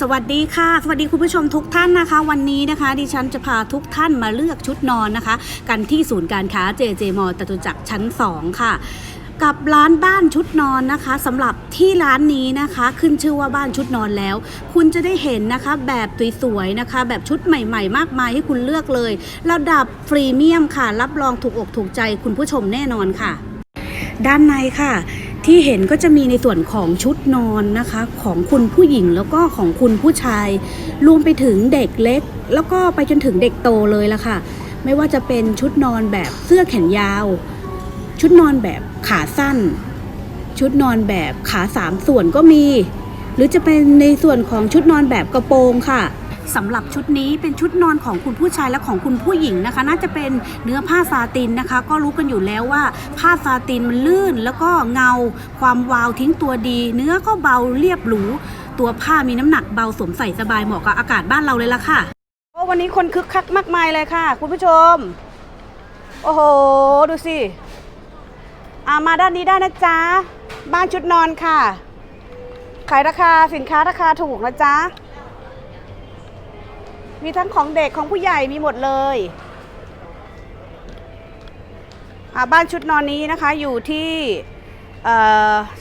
สวัสดีค่ะ สวัสดีคุณผู้ชมทุกท่านนะคะ วันนี้นะคะ ดิฉันจะพาทุกท่านมาเลือกชุดนอนนะคะ กันที่ศูนย์การค้า JJ m a l l จตุจักรชั้น 2 ค่ะกับร้านบ้านชุดนอนนะคะสำหรับที่ร้านนี้นะคะ ขึ้นชื่อว่าบ้านชุดนอนแล้ว คุณจะได้เห็นนะคะ แบบสวยๆนะคะ แบบชุดใหม่ ๆ มากมายให้คุณเลือกเลยระดับพรีเมียมค่ะ รับรองถูกอกถูกใจคุณผู้ชมแน่นอนค่ะด้านในค่ะ ที่เห็นก็จะมีในส่วนของชุดนอนนะคะของคุณผู้หญิงแล้วก็ของคุณผู้ชาย รวมไปถึงเด็กเล็ก แล้วก็ไปจนถึงเด็กโตเลยละค่ะ ไม่ว่าจะเป็นชุดนอนแบบเสื้อแขนยาว ชุดนอนแบบขาสั้น ชุดนอนแบบขาสามส่วนก็มี หรือจะเป็นในส่วนของชุดนอนแบบกระโปรงค่ะ สำหรับชุดนี้เป็นชุดนอนของคุณผู้ชายและของคุณผู้หญิงนะคะ น่าจะเป็นเนื้อผ้าซาตินนะคะ ก็รู้กันอยู่แล้วว่า ผ้าซาตินมันลื่นแล้วก็เงา ความวาวทิ้งตัวดี เนื้อก็เบาเรียบหรูตัวผ้ามีน้ำหนักเบาสวมใส่สบายเหมาะกับอากาศบ้านเราเลยละค่ะโอ้วันนี้คนคึกคักมากมายเลยค่ะ คุณผู้ชม โอ้โห ดูสิอามาด้านนี้ได้นะจ๊ะ บ้านชุดนอนค่ะ ขายราคาสินค้าราคาถูกนะจ๊ะ มีทั้งของเด็กของผู้ใหญ่มีหมดเลยบ้านชุดนอนนี้นะคะอยู่ที่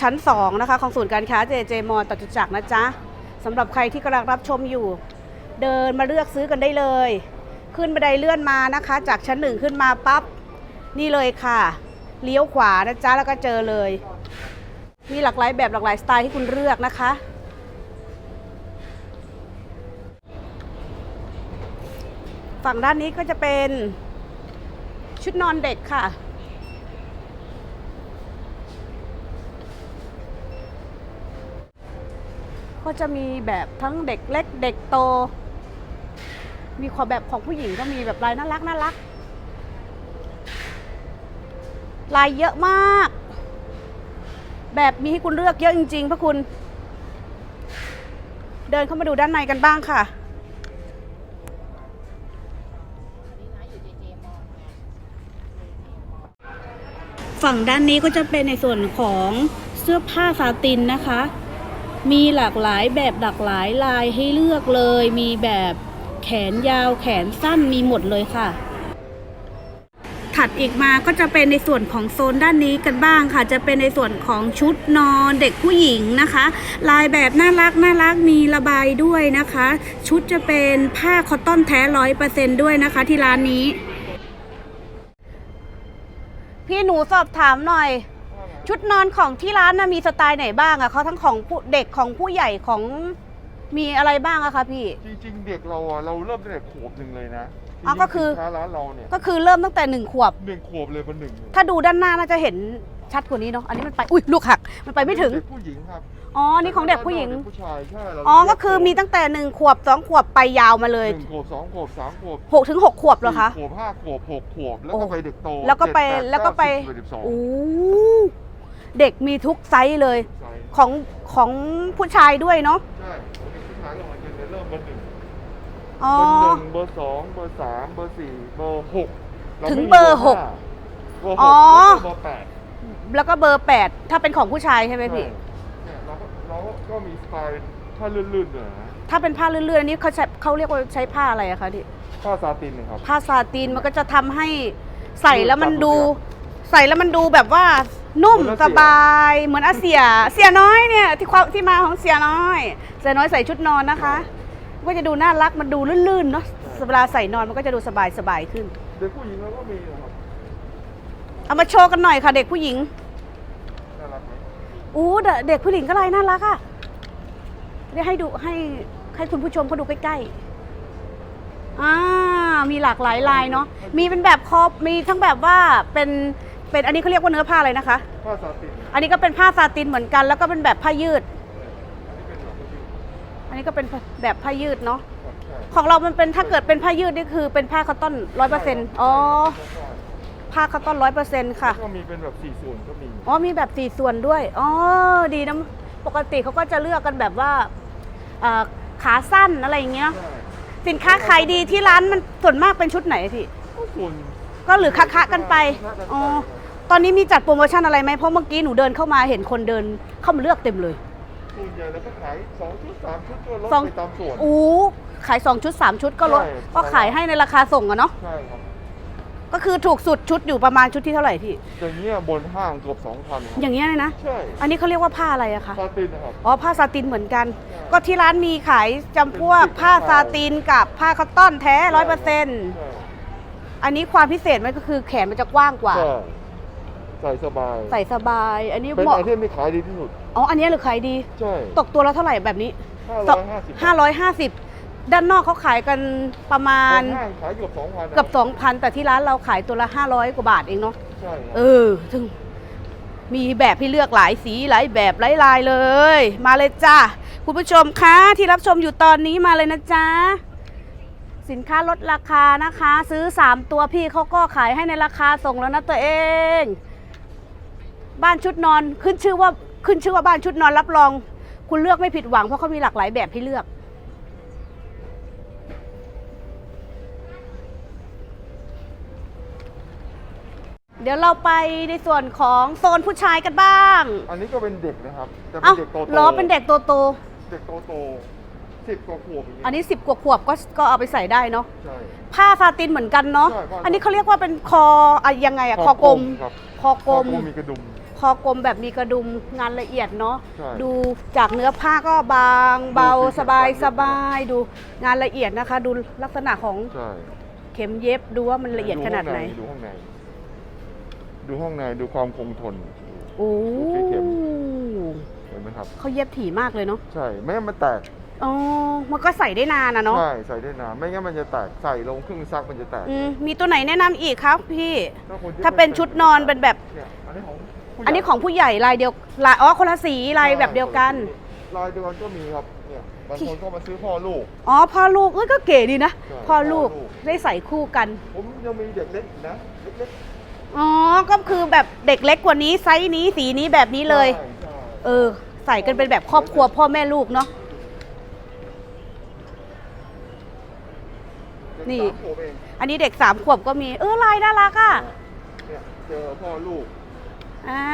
ชั้น 2 นะคะ ของศูนย์การค้าเจเจมอตตุจักรนะจ๊ะสำหรับใครที่กำลังรับชมอยู่ เดินมาเลือกซื้อกันได้เลย ขึ้นบันไดเลื่อนมานะคะ จากชั้นหนึ่งขึ้นมาปั๊บนี่เลยค่ะ เลี้ยวขวานะจ๊ะแล้วก็เจอเลย มีหลากหลายแบบหลากหลายสไตล์ให้คุณเลือกนะคะ ฝั่งด้านนี้ก็จะเป็นชุดนอนเด็กค่ะ ก็จะมีแบบทั้งเด็กเล็กเด็กโต มีความแบบของผู้หญิงก็มีแบบลายน่ารักน่ารัก ลายเยอะมาก แบบมีให้คุณเลือกเยอะจริงๆพระคุณ เดินเข้ามาดูด้านในกันบ้างค่ะ ฝั่งด้านนี้ก็จะเป็นในส่วนของเสื้อผ้าซาตินนะคะ มีหลากหลายแบบหลากหลายลายให้เลือกเลย มีแบบแขนยาวแขนสั้นมีหมดเลยค่ะ ถัดอีกมาก็จะเป็นในส่วนของโซนด้านนี้กันบ้างค่ะ จะเป็นในส่วนของชุดนอนเด็กผู้หญิงนะคะ ลายแบบน่ารักน่ารักมีระบายด้วยนะคะ ชุดจะเป็นผ้าคอตตอนแท้ร้อยเปอร์เซนด้วยนะคะที่ร้านนี้ พี่หนูสอบถามหน่อย ชุดนอนของที่ร้านนะมีสไตล์ไหนบ้างอะเขาทั้งของผู้เด็กของผู้ใหญ่ของมีอะไรบ้างอะคะพี่ จริงๆ เด็กเราอะเราเริ่มตั้งแต่ขวบหนึ่งเลยนะอ๋อก็คือจริงๆสินค้าร้านเราเนี่ยก็คือเริ่มตั้งแต่หนึ่งขวบหนึ่งขวบเลยมันหนึ่งถ้าดูด้านหน้าน่าจะเห็น ชัดกว่านี้เนาะอันนี้มันไปอุ้ยลูกหักมันไปไม่ถึงเด็กผู้หญิงครับอ๋อนี่ของเด็กผู้หญิงเด็กผู้ชายใช่เราอ๋อก็คือมีตั้งแต่หนึ่งขวบสองขวบไปยาวมาเลยหนึ่งขวบสองขวบสามขวบหกถึงหกขวบเหรอคะสี่ขวบห้าขวบหกขวบแล้วโอ้ก็ไปเด็กโตแล้วก็ไปเจ็ดดแล้วก็ไปเาสิบสิบเอ็ดสิบสองโอ้เด็กมีทุกไซส์เลยใช่ของของผู้ชายด้วยเนาะใช่ผู้ชายก็เหมือนกันเลยเริ่มเบอร์หนึ่งอ๋อเบอร์หนึ่งเบอร์สองเบอร์สามเบอร์สี่เบอร์หกาถึงไม่มีเบอร์หกห้าเบอร์หอ๋กอแล้วก็เบอร์แปด แล้วก็เบอร์แปดถ้าเป็นของผู้ชายใช่ไหมพี่ใช่เนี่ยเราก็เราก็มีสไตล์ผ้าลื่นๆหน่อยนะถ้าเป็นผ้าเลื่อนๆอันนี้เขาใช้เขาเรียกว่าใช้ผ้าอะไรอะคะที่ ผ้าซาตินนะครับ ผ้าซาตินมันก็จะทำให้ใส่แล้วมันดู ใส่แล้วมันดูแบบว่านุ่มเหมือนสอาเซียบาย เหมือนอาเซีย เสียน้อยเนี่ยที่ความที่มาของเสียน้อยเสียน้อยใส่ชุดนอนนะคะก็จะดูน่ารักมันดูลื่นๆเนาะเวลาใส่นอนมันก็จะดูสบายสบายๆขึ้น เด็กผู้หญิงเราก็มีนะครับ เอามาโชว์กันหน่อยค่ะ เด็กผู้หญิงน่ารักไหมอู้เดเด็กผู้หญิงก็ลายน่ารักอะเดี๋ยวให้ดูให้ให้คุณผู้ชมเขาดูใกล้ๆอ่ามีหลากหลายลายเนาะมีเป็นแบบคอปมีทั้งแบบว่าเป็นเป็นอันนี้เขาเรียกว่าเนื้อผ้าอะไรนะคะ ผ้าซาตินอันนี้ก็เป็นผ้าซาตินเหมือนกัน แล้วก็เป็นแบบผ้ายืด อันนี้เป็นแบบผู้หญิงอันนี้ก็เป็นแบบผ้ายืดเนาะครับใช่ของเรามันเป็นถ้าเกิดเป็นผ้ายืดนี่คือเป็นผ้าคอตตอนร้อยเปอร์เซ็นต์อ๋อ ผ้าคอตตอนร้อยเปอร์เซ็นต์ค่ะแล้วก็มีเป็นแบบสี่ส่วนก็มีอ๋อมีแบบสี่ส่วนด้วยอ๋อดีนะปกติเขาก็จะเลือกกันแบบว่าเอ่อขาสั้นอะไรอย่างเงี้ยใช่สินค้าขายดีที่ร้านมันส่วนมากเป็นชุดไหนพี่ก็ส่วนก็หรือคะคะกันไปอ๋อตอนนี้มีจัดโปรโมชั่นอะไรไหมเพราะเมื่อกี้หนูเดินเข้ามาเห็นคนเดินเข้ามาเลือกเต็มเลยปส่วนใหญ่แล้วก็ขายสองชุดสามชุดก็ลดสองไปตามส่วนอู้ขาย2ชุด3ชุดก็ลดใช่ก็ขายให้ในราคาส่งอะเนาะใช่ครับ ก็คือถูกสุดชุดอยู่ประมาณชุดที่เท่าไหร่พี่ อย่างเงี้ยบนห้างเกือบสองพันอย่างเงี้ยเลยนะ ใช่ อันนี้เขาเรียกว่าผ้าอะไรอะคะซาตินนะครับ อ๋อผ้าซาตินเหมือนกันใช่ก็ที่ร้านมีขายจำพวกผ้าซาตินกับผ้าคอตตอนแท้ร้อยเปอร์เซ็นต์ใช่อันนี้ความพิเศษมันก็คือแขนมันจะกว้างกว่าใช่ใส่สบาย ใส่สบาย อันนี้เป็นเหมาะไอเทมที่ขายดีที่สุด อ๋อ อันนี้หรือขายดี ใช่ ตกตัวละเท่าไหร่แบบนี้ห้าร้อยห้าสิบ ห้าร้อยห้าสิบด้านนอกเขาขายกันประมาณห้างขายเกือบสองพันเกือบสองพันแต่ที่ร้านเราขายตัวละห้าร้อยกว่าบาทเองเนาะใช่ครับเออถึงมีแบบให้เลือกหลายสีหลายแบบหลายลายเลย มาเลยจ้าคุณผู้ชมคะที่รับชมอยู่ตอนนี้มาเลยนะจ๊ะสินค้าลดราคานะคะ ซื้อ 3 ตัวพี่เขาก็ขายให้ในราคาส่งแล้วนะตัวเอง บ้านชุดนอนขึ้นชื่อว่าขึ้นชื่อว่าบ้านชุดนอนรับรอง คุณเลือกไม่ผิดหวังเพราะเขามีหลากหลายแบบให้เลือก เดี๋ยวเราไปในส่วนของโซนผู้ชายกันบ้างอันนี้ก็เป็นเด็กนะครับแต่เป็เอ้านเด็กโตๆเหรอเป็นเด็กโตโตเด็กโตโตสิบกว่าขวบอย่างๆอันนี้สิบกว่าขวบก็ก็เอาไปใส่ได้เนาะใช่ ผ้าซาตินเหมือนกันเนาะใช่ผ้า อันนี้เขาเรียกว่าเป็นคออะยังไงอะคอกลม ครับคอกลมมีกระดุม คอกลมแบบมีกระดุมงานละเอียดเนาะใช่ดูจากเนื้อผ้าก็บางเบาดูสิสบายเย็บสบายดูงานละเอียดนะคะ ดูลักษณะของใช่เข็มเย็บดูว่ามันละเอียดขนาดไหน ดูห้องในดู ห้องในดูความคงทน โอ้ดูที่เข็ม เห็นไหมครับ เขาเย็บถี่มากเลยเนาะใช่ไม่งั้นมันแตกอ๋อมันก็ใส่ได้นานนะเนาะใช่ใส่ได้นานไม่งั้นมันจะแตกใส่ลงเครื่องซักมันจะแตกอืมมีตัวไหนแนะนำอีกครับพี่ถ้าคนที่ถ้าเป็นชุดนอนเป็นแบบ เนี่ยอันนี้ของผู้ใหญ่อันนี้ของผู้ใหญ่ลายเดียวลายอ๋อคนละสีลายแบบเดียวกัน ลายเดียวกันก็มีครับเนี่ยบางคนก็มาซื้อพ่อลูก อ๋อพ่อลูกเอ้ยก็เก๋ดีนะใช่พ่อลูกพ่อลูก ได้ใส่คู่กัน ผมยังมีเด็กเล็กอีกนะเล็ก อ๋อ ก็คือแบบเด็กเล็กกว่านี้ไซส์นี้สีนี้แบบนี้ๆเลยใช่ใช่เออ ใส่กันเป็นแบบครอบครัวพ่อแม่ลูกเนาะนี่ เด็กสามขวบเองอันนี้เด็กสามขวบก็มี เออลายน่ารักอะ เนี่ยเจอพ่อลูก อ่า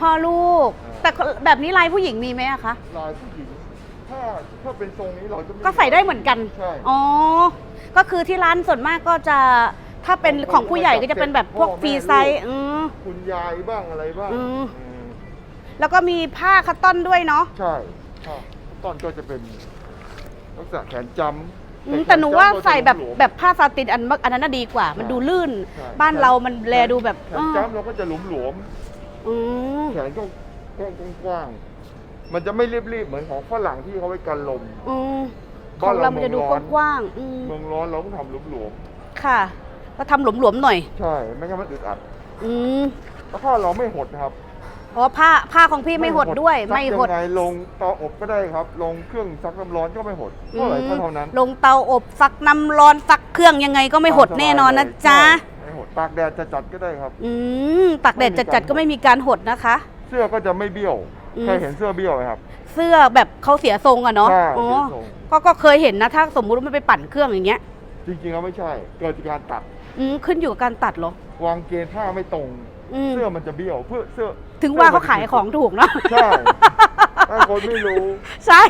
พ่อลูก อ่า แต่แบบนี้ลายผู้หญิงมีไหมอะคะ ลายผู้หญิง ถ้าถ้าเป็นทรงนี้เราจะม่ก็ใส่ได้เหมือนกัน ใช่ อ๋อ ก็คือที่ร้านส่วนมากก็จะ ถ้าเป็นของผู้ใหญ่ก็จะเป็นแบบพวกฟรีไซส์อืมคุณยายบ้างอะไรบ้างอืมอืมแล้วก็มีผ้าคัตตอนด้วยเนาะ ใช่ครับต้นก็จะเป็นลักษณะแขนจำอืมแต่หนูว่าใส่แบบหลวมๆ แบบผ้าซาตินอันอันนั้นน่ะดีกว่า มันดูลื่น ใช่บ้านเรามันแลดูแบบแขนจำเราก็จะหลวมหลวมอืมๆแขนก็กว้างกว้างๆมันจะไม่รีบๆเหมือนของฝรั่งที่เขาไว้กันลม อืมขบ้าอนงเราเรามันจะดูเมืองร้อน กว้างๆอืมเมืองร้อนเราต้องทำหลวมค่ะ ก็ทำหลวมๆหน่อยๆใช่ไม่งั้นมันอึดอัดอืมแล้วผ้าเราไม่หดนะครับเพราะผ้าผ้าของพี่ไม่หดด้วย ซักไม่หด ยังไงลงเตาอบก็ได้ครับ ลงเครื่องซักน้ำร้อนก็ไม่หดเท่าไหร่ก็เท่านั้นลงเตาอบซักน้ำร้อนซักเครื่องยังไงก็ไม่หดแน่นอนนะจ๊ะ ใช่ไม่หดตากแดดจะจัดก็ได้ครับ อืมตักแดดจัดๆก็ไม่มีการหดนะคะ เสื้อก็จะไม่เบี้ยวอืม เคยเห็นเสื้อเบี้ยวไหมครับ เสื้อแบบเขาเสียทรงอะเนาะใช่อ๋อเสียทรง ก็ก็เคยเห็นนะถ้าสมมุติว่ามันไปปั่นเครื่องอย่างเงี้ย จริงๆแล้วไม่ใช่ เกิดจากการตัด อืมขึ้นอยู่กับการตัดเหรอ วางเกณฑ์ผ้าไม่ตรง อืม เสื้อมันจะเบี้ยว เพื่อเสื้อถึงว่าเขาขายของถูกเนาะ ใช่ถ้าคนไม่รู้ ใช่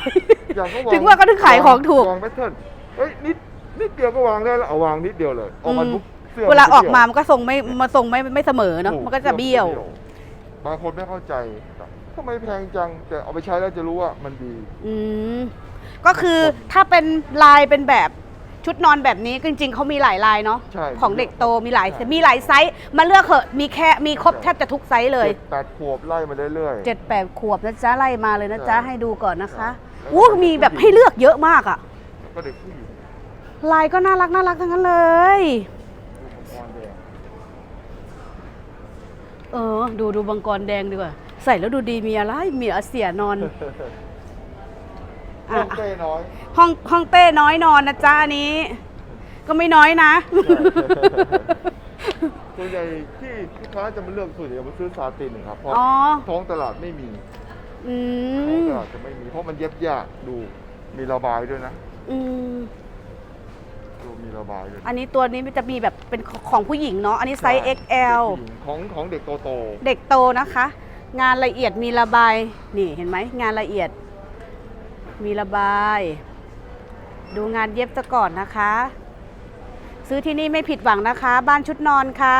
อย่างก็ถึงว่าเขาถึงขายของถูก วางแพทเทิร์นเฮ้ยนิดนิดเดียวก็วางได้แล้วเอาวางนิดเดียวเลยออกมาอืมปุ๊บเสื้อเวลาจะออกมาบี้ยมันก็ทรงไม่มาทรงไม่ไม่เสมอเนาะถูมันก็จะเบี้ยว บางคนไม่เข้าใจทำไมแพงจังแต่เอาไปใช้แล้วจะรู้ว่ามันดี อืม ก็คือถ้าเป็นลายเป็นแบบ ชุดนอนแบบนี้จริง ๆเขามีหลายลายเนาะใช่ของเด็กโตมีหลายใช่ มีหลายไซส์มาเลือกเหอะมีแค่มีครบแทบจะทุกไซส์เลยจ็ดแปดขวบไล่มาเรื่อยๆเจ็ดแปดขวบนะจ๊ะไล่มาเลยนะจ๊ะใช่ให้ดูก่อนนะคะใช่ อู้มีแบบให้เลือกเยอะมากอะก็เด็กผู้หญิงลายก็น่ารักน่ารักทั้งนั้นเลยดูมังกรแดงเออ ดูดูบังกรแดงดีกว่า ใส่แล้วดูดีมีอะไรมีอาเสียนอน ห้องเต้น้อย ห้องห้องเต้น้อยนอนนะจ๊ะอันนี้ ก็ไม่น้อยนะ ส่วนใหญ่ที่ลูกค้าจะมาเลือกส่วนใหญ่มาซื้อซาตินครับเพราะอ๋อ ท้องตลาดไม่มีอืท้องมตลาดจะไม่มี เพราะมันเย็บยากดูมีระบายด้วยนะอืมดูมีระบายด้วยอันนี้ตัวนี้มันจะมีแบบเป็นของผู้หญิงเนาะอันนี้ไซส์ใช่ XL เด็กผู้หญิงของของเด็กโตเด็กโตนะคะ งานละเอียดมีระบายนี่เห็นไหมงานละเอียด มีระบาย ดูงานเย็บซะก่อนนะคะ ซื้อที่นี่ไม่ผิดหวังนะคะ บ้านชุดนอนค่ะ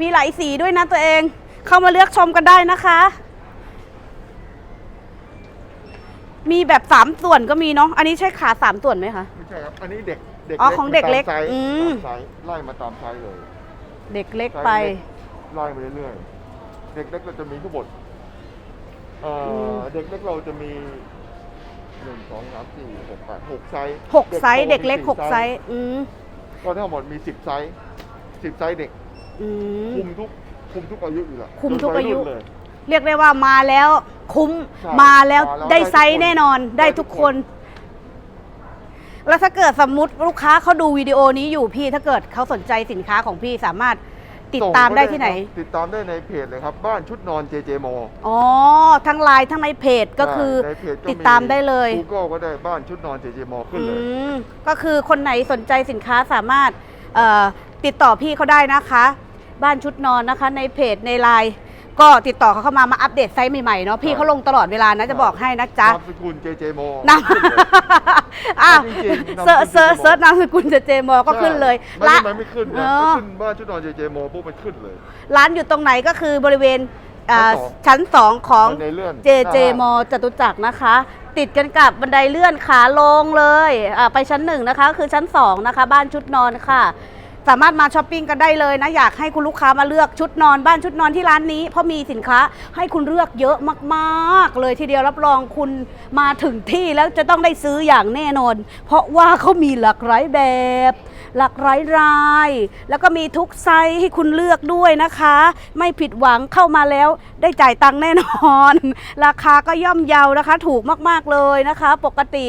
มีหลายสีด้วยนะตัวเอง เข้ามาเลือกชมกันได้นะคะ มีแบบสามส่วนก็มีเนาะอันนี้ใช่ขาสามส่วนไหมคะ ไม่ใช่ครับ อันนี้เด็กเด็กอ๋อของเด็กเล็กตามไซส์อืม ตามไซส์ไล่มาตามไซส์เลยเด็กเล็กไป ไล่มาเรื่อยๆเด็กเล็กเราจะมีทั้งหมดเอ่ออม เด็กเล็กเราจะมี หนึ่งสองสามสี่หกแปดหกไซส์หกไซส์โตเด็กเล็กมีหสี่กไซส์อืมก็ทั้งหมดมีสิบไซส์สิบไซส์เด็ก อืม คุมทุกคุมทุกอายุอยู่แล้วคุมทุกอายุ จนวัรุ่นเลยเรียกได้ว่ามาแล้วคุ้มใช่มาแล้วมาแล้วได้ได้ไซส์ทุกคนแน่นอนได้ได้ทุทุกกคคนนแล้วถ้าเกิดสมมติลูกค้าเขาดูวิดีโอนี้อยู่พี่ถ้าเกิดเขาสนใจสินค้าของพี่สามารถ ติดส่งตามได้เข้ที่ไหน ครับติดตามได้ในเพจเลยครับ บ้านชุดนอนเจเจโมอ๋อ ทั้งไลน์ทั้งในเพจก็คือ ในเพจก็ติดตามได้เลยกูเกิลก็ได้บ้านชุดนอนเจเจโมขึ้นอืเลย มก็คือคนไหนสนใจสินค้าสามารถเอ่อติดต่อพี่เขาได้นะคะ บ้านชุดนอนนะคะในเพจในไลน์ ก็ติดต่อเขาเข้ามามาอัปเดตไซส์ใหม่ๆเนาะพี่เขาลงตลอดเวลานะจะบอกให้นะจ๊ะนามสกุลเจเจโมนามอ้าวจริงๆเซิร์ชเซิร์ชเซิร์ชนามสกุลเจเจมอก็ขึ้นเลยไม่ร้านได้มันไม่ขึ้นเอนะอขึ้นบ้านชุดนอนเจเจโมปุ๊บมันขึ้นเลย ร้านอยู่ตรงไหนก็คือบริเวณอ่าชั้นสองชั้นสองของ บันไดเลื่อนเจเจมอจตุจักรนะคะ ติดกันกับบันไดเลื่อนขาลงเลยอ่าไปชั้นหนึ่งนะคะคือชั้นสองนะคะ บ้านชุดนอนค่ะ สามารถมาช้อปปิ้งกันได้เลยนะ อยากให้คุณลูกค้ามาเลือกชุดนอนบ้านชุดนอนที่ร้านนี้ เพราะมีสินค้าให้คุณเลือกเยอะมากๆ เลยทีเดียวรับรองคุณมาถึงที่แล้วจะต้องได้ซื้ออย่างแน่นอน เพราะว่าเขามีหลากหลายแบบ หลากหลายราย แล้วก็มีทุกไซส์ให้คุณเลือกด้วยนะคะ ไม่ผิดหวังเข้ามาแล้วได้จ่ายตังค์แน่นอน ราคาก็ย่อมเยาวนะคะ ถูกมากๆเลยนะคะ ปกติ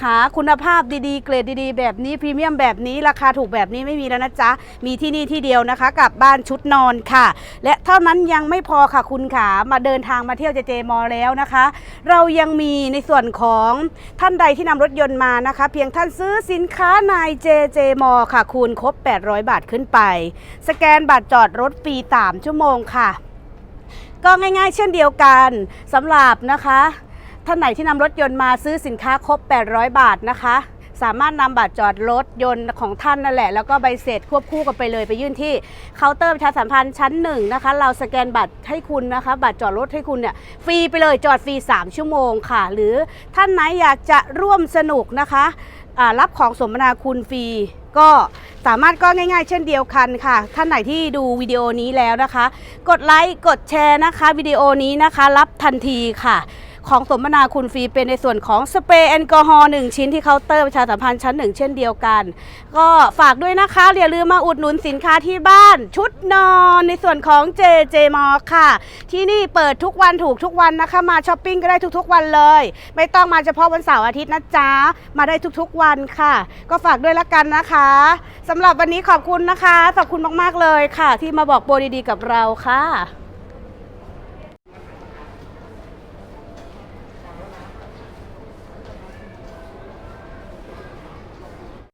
ขาคุณภาพดีๆ เกรดดีๆ แบบนี้พรีเมียมแบบนี้ราคาถูกแบบนี้ไม่มีแล้วนะจ๊ะ มีที่นี่ที่เดียวนะคะ กับบ้านชุดนอนค่ะ และเท่านั้นยังไม่พอค่ะคุณขามาเดินทางมาเที่ยวเจเจมอแล้วนะคะ เรายังมีในส่วนของท่านใดที่นำรถยนต์มานะคะ เพียงท่านซื้อสินค้าในเจเจมอค่ะคูณครบ 800 บาทขึ้นไป สแกนบัตรจอดรถฟรี3ชั่วโมงค่ะ ก็ง่ายๆ เช่นเดียวกันสำหรับนะคะท่านไหนที่นำรถยนต์มาซื้อสินค้าครบ 800 บาทนะคะสามารถนำบัตรจอดรถยนต์ของท่านนั่นแหละ แล้วก็ใบเสร็จควบคู่กันไปเลยไปยื่นที่เคาน์เตอร์ประชาสัมพันธ์ชั้นหนึ่งนะคะ เราสแกนบัตรให้คุณนะคะ บัตรจอดรถให้คุณเนี่ยฟรีไปเลยจอดฟรี 3 ชั่วโมงค่ะ หรือท่านไหนอยากจะร่วมสนุกนะคะ รับของสมนาคุณฟรี ก็สามารถก็ง่ายๆ เช่นเดียวกันค่ะ ท่านไหนที่ดูวิดีโอนี้แล้วนะคะ กดไลค์กดแชร์นะคะวิดีโอนี้นะคะ รับทันทีค่ะ ของสมนาคุณฟรีเป็นในส่วนของสเปรย์แอลกอฮอล์หนึ่งชิ้นที่เคาน์เตอร์ประชาสัมพันธ์ชั้นหนึ่งเช่นเดียวกัน ก็ฝากด้วยนะคะอย่าลืมมาอุดหนุนสินค้าที่บ้าน ชุดนอนในส่วนของ JJ m a l l ค่ะ ที่นี่เปิดทุกวันถูกทุกวันนะคะ มาช้อปปิ้งก็ได้ทุกๆวันเลย ไม่ต้องมาเฉพาะวันเสาร์อาทิตย์นะจ๊ะมาได้ทุกๆวันค่ะ ก็ฝากด้วยละกันนะคะสำหรับวันนี้ขอบคุณนะคะขอบคุณมากๆเลยค่ะ ที่มาบอกโปรดีๆกับเราค่ะ